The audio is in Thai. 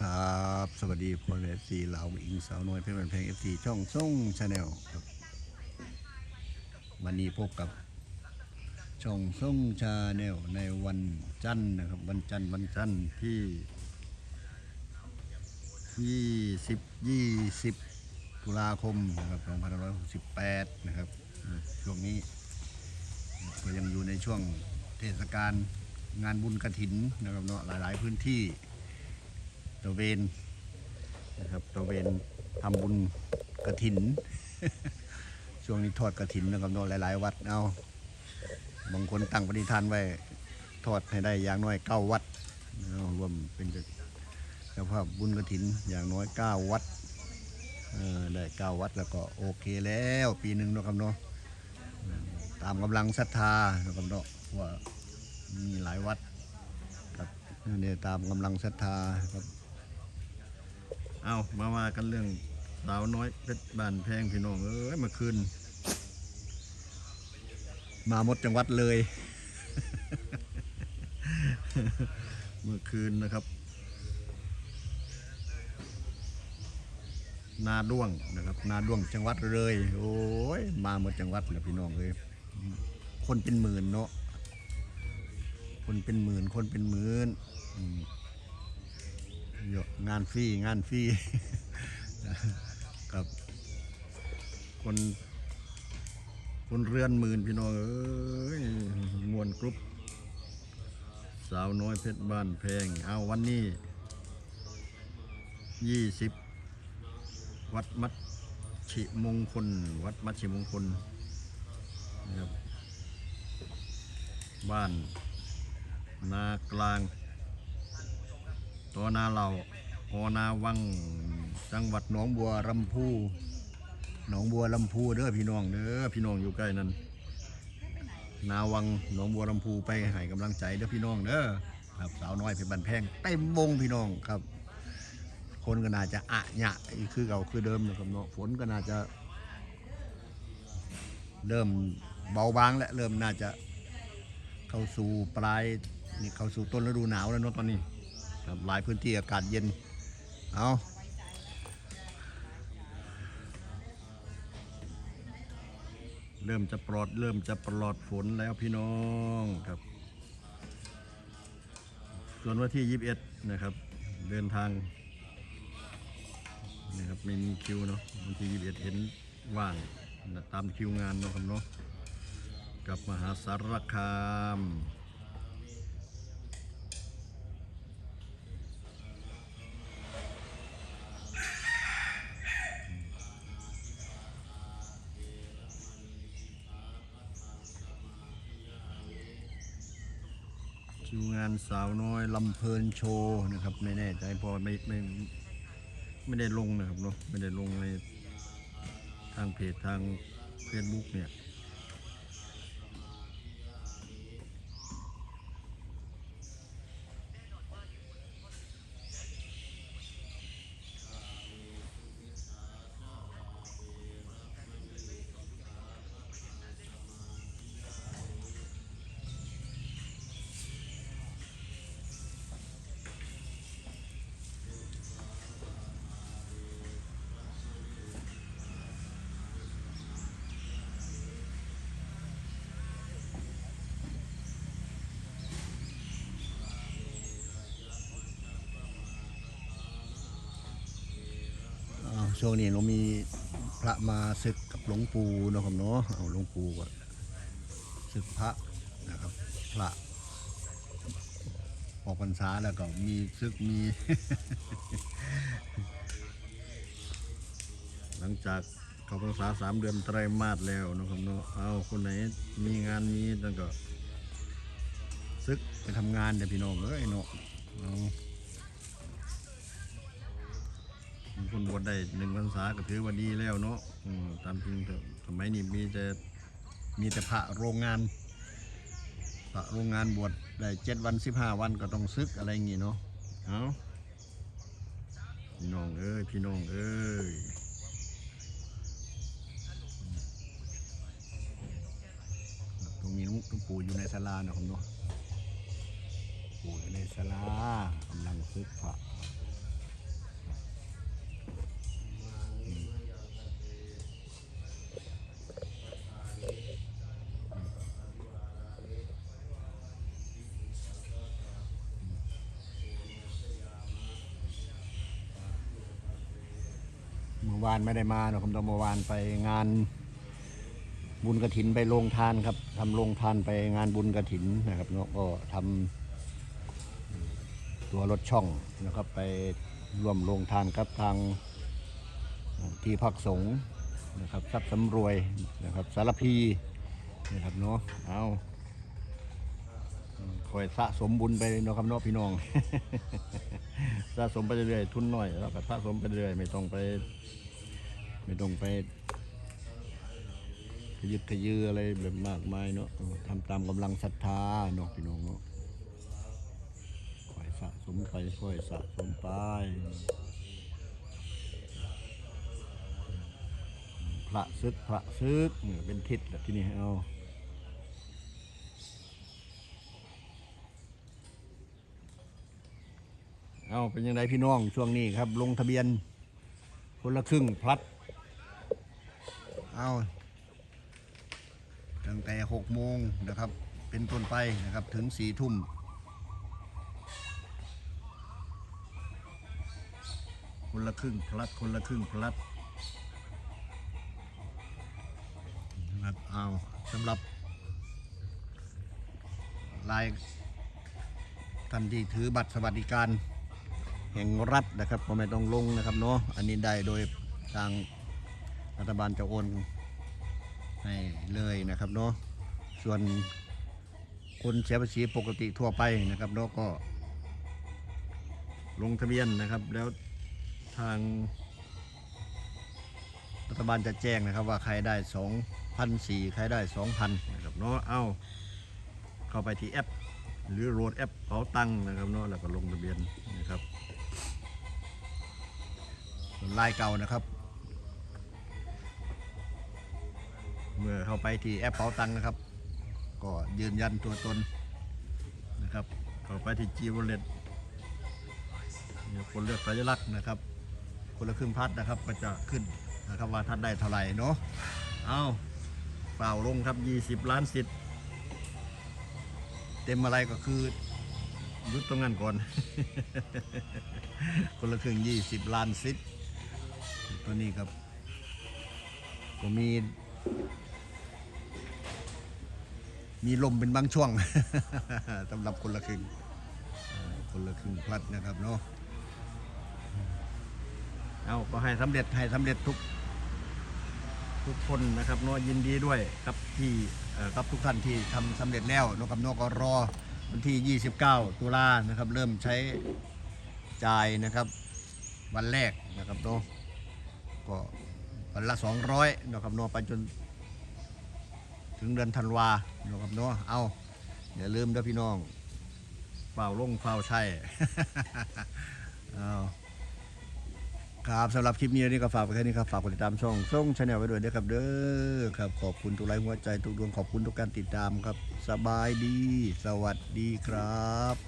ครับ สวัสดีพ่อแม่ซีเหล่าอิงสาวน้อยเพชรบันเพลงเอฟซีช่องส่งชาแนลครับ วันนี้พบกับช่องส่งชาแนลในวันจันทร์นะครับ วันจันทร์วันจันทร์ที่ยี่สิบยี่สิบตุลาคมนะครับ2568นะครับ ช่วงนี้ก็ยังอยู่ในช่วงเทศกาลงานบุญกระถินนะครับเนาะหลาย ๆ พื้นที่ ตระเวนนะครับตระเวนทำบุญกระถิน ช่วงนี้ทอดกระถินนะครับเนาะหลาย ๆ วัดเอาบางคนตั้งปณิธานไว้ทอดให้ได้อย่างน้อยเก้าวัดเอารวมเป็นเจ้าภาพบุญกระถินอย่างน้อยเก้าวัดได้เก้าวัดแล้วก็โอเคแล้วปีหนึ่งนะครับเนาะตามกำลังศรัทธานะครับเนาะว่ามีหลายวัดครับเนี่ยตามกำลังศรัทธาครับ เอามาว่ากันเรื่องสาวน้อยเพชรบานแพงพี่น้องเอ้ยเมื่อคืนมาหมดจังหวัดเลย เมื่อคืนนะครับ นาด้วงนะครับ นาด้วงจังหวัดเลย โอ้ยมาหมดจังหวัดเลยพี่น้องเลยคนเป็นหมื่นเนาะคนเป็นหมื่นคนเป็นหมื่นอืม งานฟรีงานฟรีกับ คน คนเรือนหมื่นพี่น้องเอ้ยมวนกรุ๊ปสาวน้อยเพชรบ้านแพง เอาวันนี้ยี่สิบวัดมัดฉิมงคล วัดมัดฉิมงคลนะครับบ้าน นากลาง ตัวนาเหล่า พอนาวังจังหวัดหนองบัวลำพูหนองบัวลำพูเด้อพี่น้องเด้อพี่น้องอยู่ใกล้นั้น นาวังหนองบัวลำพูไปให้กำลังใจเด้อพี่น้องเด้อครับสาวน้อยเพชรบันแพงเต็มวงพี่น้องครับ คนก็น่าจะอะหยะอีกคือเก่าคือเดิมนะครับเนาะฝนก็น่าจะ เริ่มเบาบางและเริ่มน่าจะเข้าสู่ปลายนี่เข้าสู่ต้นฤดูหนาวแล้วเนาะตอนนี้หลายพื้นที่อากาศเย็น เอาเริ่มจะปลอด เริ่มจะปลอดฝนแล้วพี่น้องครับ ส่วนวันที่ 21 นะครับ เดินทางนะครับไม่มีคิวเนาะวันที่ 21 เห็นว่างนะตามคิวงานเนาะครับเนาะกลับมหาสารคาม คิวงานสาวน้อยลำเพลินโชว์นะครับ ไม่แน่ใจพอไม่ไม่ไม่ได้ลงนะครับเนาะไม่ได้ลงในทางเพจทางเฟซบุ๊กเนี่ย ช่วงนี้เรามีพระมาศึกกับหลวงปู่นะครับเนาะเอาหลวงปู่ก่อนศึกพระนะครับพระออกพรรษาแล้วก็มีศึกมี หลังจากเข้าพรรษาสามเดือนไตรมาสแล้วนะครับเนาะเอาคนไหนมีงานมีนั่นก็ซึกไปทำงานเดี๋ยวพี่น้องเอ้ยเนาะเอา มี คนบวชได้หนึ่งพรรษาก็ถือว่าดีแล้วเนาะอืมตามจริงสมัยนี้มีแต่มีแต่พระโรงงานพระโรงงานบวชได้เจ็ดวันสิบห้าวันก็ต้องซึกอะไรอย่างงี้เนาะเอาพี่น้องเอ้ยพี่น้องเอ้ยตรงนี้หลุงปู่อยู่ในศาลาเนาะครับเนาะปู่อยู่ในศาลากำลังซึกพระ วานไม่ได้มาเนอะผมตองเมื่อวานไปงานบุญกระถินไปโรงทานครับทำโรงทานไปงานบุญกระถินนะครับเนาะก็ทำตัวรถช่องนะครับ ไปร่วมโรงทานครับทางที่พักสงฆ์นะครับทรัพย์สำรวยนะครับ สารพีนะครับเนาะเอาคอยสะสมบุญไปเนาะครับเนาะพี่น้อง สะสมไปเรื่อยๆทุนหน้อยแล้วก็สะสมไปเรื่อยไม่ต้องไป ไม่ต้องไปขยึกขยืออะไรแบบมากมายเนาะทำตามกำลังศรัทธาเนาะพี่น้องเนาะค่อยสะสมไปค่อยสะสมไปพระซึกพระซึกเนี่ยเป็นทิศแหละที่นี่เอาเอาเป็นยังไงพี่น้องช่วงนี้ครับ ลงทะเบียนคนละครึ่งพลัด เอาตั้งแต่หกโมงนะครับ เป็นต้นไปนะครับถึงสี่ทุ่มคนละครึ่งพลัดคนละครึ่งพลัดนะครับเอาสำหรับรายท่านที่ถือบัตรสวัสดิการแห่งรัฐนะครับก็ไม่ต้องลงนะครับเนาะอันนี้ได้โดยทาง รัฐบาลจะโอนให้เลยนะครับเนาะส่วนคนเสียภาษีปกติทั่วไปนะครับเนาะก็ ลงทะเบียนนะครับแล้วทาง รัฐบาลจะแจ้งนะครับว่าใครได้ 2,004ใครได้ 2,000นะครับเนาะเอาเข้าไปที่แอป หรือโหลดแอปเป๋าตังค์นะครับเนาะแล้วก็ลงทะเบียนนะครับลายเก่านะครับ เมื่อเข้าไปที่แอปเป๋าตังนะครับ ก็ยืนยันตัวตนนะครับเข้าไปที่ G Wallet เนี่ยคนเลือกสัญลักษณ์นะครับ คนละครึ่งพัดนะครับก็จะขึ้นนะครับว่าท่านได้เท่าไหร่เนาะเอาเปล่าลงครับ 20 ล้านสิทธิ์เต็มอะไรก็คือยุดตรงนั้นก่อน คนละครึ่ง 20 ล้านสิทธิ์ตัวนี้ครับก็มี มีลมเป็นบางช่วงสำหรับคนละครึ่งคนละครึ่งพลัดนะครับเนาะเอาก็ให้สำเร็จให้สำเร็จทุกทุกคนนะครับเนาะยินดีด้วยครับที่ครับทุกท่านที่ทำสำเร็จแล้วเนาะครับเนาะก็รอวันที่ 29 ตุลานะครับ เริ่มใช้จ่ายนะครับ วันแรกนะครับเนาะก็วันละ 200นะครับเนาะไปจน ถึงเดือนธันวาเนาะครับเนาะเอาอย่าลืมเด้อพี่น้องเฝ้าลงเฝ้าใช่เอาครับสำหรับคลิปนี้นี่ก็ฝากไปแค่นี้ครับฝากกดติดตามช่องส่งชาแนลไว้ด้วยนะครับเด้อครับขอบคุณทุกไลค์หัวใจทุกดวงขอบคุณทุกการติดตามครับ สบายดี สวัสดีครับ